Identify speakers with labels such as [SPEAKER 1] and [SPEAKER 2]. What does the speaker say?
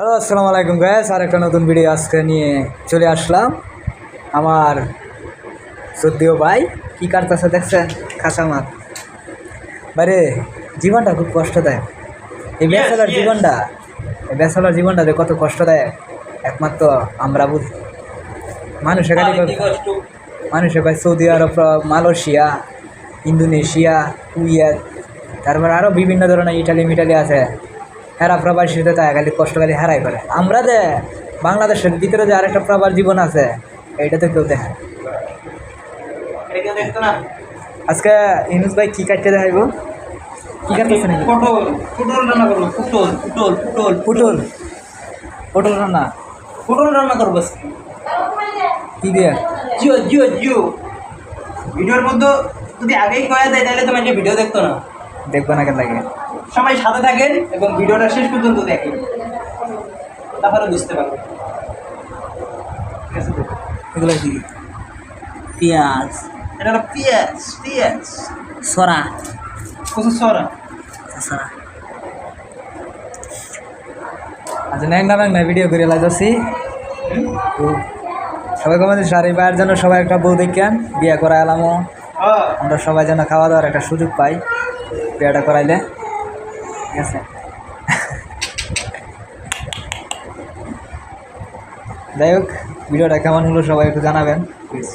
[SPEAKER 1] Hello আসসালামু আলাইকুম gas আর একটা নতুন ভিডিও আজকে নিয়ে চলে আসলাম আমার সদ্যও ভাই। কী কাটতেছে দেখছেন? খাসা মাছ বাইরে জীবনটা খুব কষ্ট দেয়। এই ব্যাচেলার জীবনটা এই ব্যাচেলার জীবনটা যে কত কষ্ট দেয় একমাত্র আমরা বুঝি। মানুষ এখানে মানুষে ভাই সৌদি আরব মালয়েশিয়া ইন্দোনেশিয়া কুয়েত তারপর আরও বিভিন্ন ধরনের ইটালি মিটালি আছে। হেরা প্রবাসীতে তাই খালি কষ্ট খালি হারাই করে। আমরা যে বাংলাদেশের ভিতরে যে আরেকটা প্রবাস জীবন আছে এইটা তো কেউ দেখে। আজকে ইনুস ভাই কী কাটতে দেখাইব? কী কাটতেছে নাকি?
[SPEAKER 2] পটল পটল রান্না করব পটল পটল পটল
[SPEAKER 1] পটল। পটল রান্না?
[SPEAKER 2] পটল রান্না করব
[SPEAKER 1] কী দিয়ে?
[SPEAKER 2] জিও জিও জিও। ভিডিওর মধ্যে যদি আগেই কয়ে দেয় তাহলে তোমার ভিডিও দেখতো না।
[SPEAKER 1] দেখব না কেন লাগে।
[SPEAKER 2] সবাই সাথে থাকেন এবং ভিডিওটা শেষ পর্যন্ত দেখেন। তাহলে বুঝতে পারবেন?
[SPEAKER 1] এগুলো কি? পেঁয়াজ।
[SPEAKER 2] এটা হলো পেঁয়াজ পেঁয়াজ।
[SPEAKER 1] সরা।
[SPEAKER 2] কচু সরা।
[SPEAKER 1] সরা। আচ্ছা ন্যাংনা ন্যাংনা ভিডিও করে লাগাচ্ছি। সবাই কমাতে সারি পায়ের জন্য সবাই একটা বউ দেখেন বিয়ে করা এলামও। আমরা সবাই যেন খাওয়া দাওয়ার একটা সুযোগ পাই। বিয়েটা করাইলে ঠিক আছে? যাই হোক ভিডিওটা কেমন হলো সবাই একটু জানাবেন প্লিজ